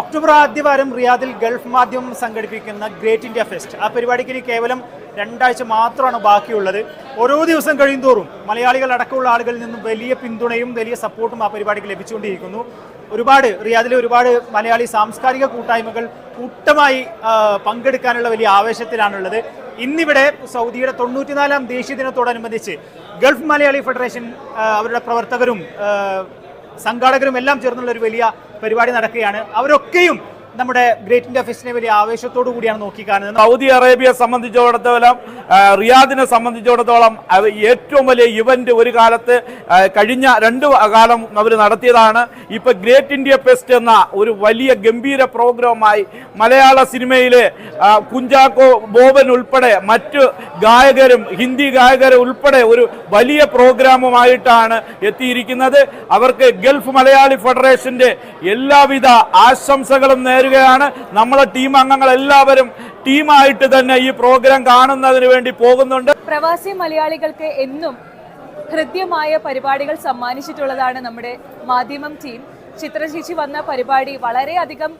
October ആദ്യവാരം റിയാദിൽ Gulf മാധ്യമം സംഘടിപ്പിക്കുന്ന ഗ്രേറ്റ് ഇന്ത്യ ഫെസ്റ്റ്. ആ പരിപാടിക്ക് ഇനി കേവലം രണ്ടാഴ്ച മാത്രമാണ് ബാക്കിയുള്ളത്. ഓരോ ദിവസം കഴിയുന്തോറും മലയാളികൾ അടക്കമുള്ള ആളുകളിൽ നിന്നും വലിയ പിന്തുണയും വലിയ സപ്പോർട്ടും ആ പരിപാടിക്ക് ലഭിച്ചുകൊണ്ടിരിക്കുന്നു. ഒരുപാട് റിയാദിലെ ഒരുപാട് മലയാളി സാംസ്കാരിക കൂട്ടായ്മകൾ കൂട്ടമായി പങ്കെടുക്കാനുള്ള വലിയ ആവേശത്തിലാണുള്ളത്. ഇന്നിവിടെ സൗദിയുടെ തൊണ്ണൂറ്റിനാലാം ദേശീയ ദിനത്തോടനുബന്ധിച്ച് ഗൾഫ് മലയാളി ഫെഡറേഷൻ അവരുടെ പ്രവർത്തകരും സംഘാടകരും എല്ലാം ചേർന്നുള്ള ഒരു വലിയ പരിപാടി നടക്കുകയാണ്. അവരൊക്കെയും നമ്മുടെ ഗ്രേറ്റ് ഇന്ത്യ ഫെസ്റ്റിനെ വലിയ ആവേശത്തോടു കൂടിയാണ് നോക്കിക്കാണുന്നത്. സൗദി അറേബ്യ സംബന്ധിച്ചിടത്തോളം റിയാദിനെ സംബന്ധിച്ചിടത്തോളം ഏറ്റവും വലിയ ഇവന്റ് ഒരു കാലത്ത് കഴിഞ്ഞ രണ്ട് കാലം അവർ നടത്തിയതാണ്. ഇപ്പൊ ഗ്രേറ്റ് ഇന്ത്യ ഫെസ്റ്റ് എന്ന ഒരു വലിയ ഗംഭീര പ്രോഗ്രാമായി മലയാള സിനിമയിലെ കുഞ്ചാക്കോ ബോബൻ ഉൾപ്പെടെ മറ്റ് ഗായകരും ഹിന്ദി ഗായകരും ഉൾപ്പെടെ ഒരു വലിയ പ്രോഗ്രാമുമായിട്ടാണ് എത്തിയിരിക്കുന്നത്. അവർക്ക് ഗൾഫ് മലയാളി ഫെഡറേഷന്റെ എല്ലാവിധ ആശംസകളും നേരുകയാണ്. നമ്മളെ ടീം അംഗങ്ങൾ എല്ലാവരും ടീമായിട്ട് തന്നെ ഈ പ്രോഗ്രാം കാണുന്നതിന് വേണ്ടി പോകുന്നുണ്ട്. പ്രവാസി മലയാളികൾക്ക് എന്നും ഹൃദ്യമായ പരിപാടികൾ സമ്മാനിച്ചിട്ടുള്ളതാണ് നമ്മുടെ മാധ്യമം ടീം. ചിത്രചേച്ചി വന്ന പരിപാടി വളരെയധികം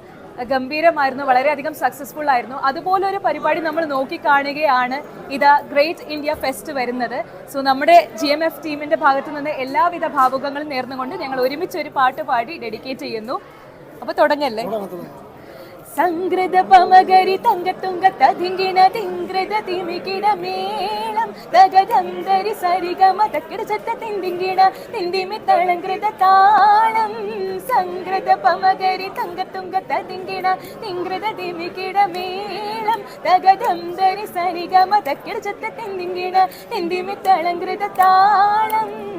ഗംഭീരമായിരുന്നു വളരെയധികം സക്സസ്ഫുൾ ആയിരുന്നു. അതുപോലൊരു പരിപാടി നമ്മൾ നോക്കിക്കാണുകയാണ്. ഇതാ ഗ്രേറ്റ് ഇന്ത്യ ഫെസ്റ്റ് വരുന്നത്. സോ നമ്മുടെ ജി എം എഫ് ടീമിന്റെ ഭാഗത്തു നിന്ന് എല്ലാവിധ ഭാവുകങ്ങളും നേർന്നുകൊണ്ട് ഞങ്ങൾ ഒരുമിച്ച് ഒരു പാട്ട് പാടി ഡെഡിക്കേറ്റ് ചെയ്യുന്നു. അപ്പോൾ തുടങ്ങല്ലേ? സംഗ്രത പമകരി തങ്കത്തുങ്ക തതിങ്കിണ തിങ്കൃത തിമികിട മേളം. തകതന്തരി സരിഗമ തക്കിട ചത്ത തിന്തിങ്കിണ തിന്തിമി തളങ്കൃത താളം. സംഗ്രത പമകരി തങ്കത്തുങ്ക തതിങ്കിണ തിങ്കൃത തിമികിട മേളം. തകതന്തരി സരിഗമ തക്കിട ചത്ത തിന്തിങ്കിണ തിന്തിമി തളങ്കൃത താളം.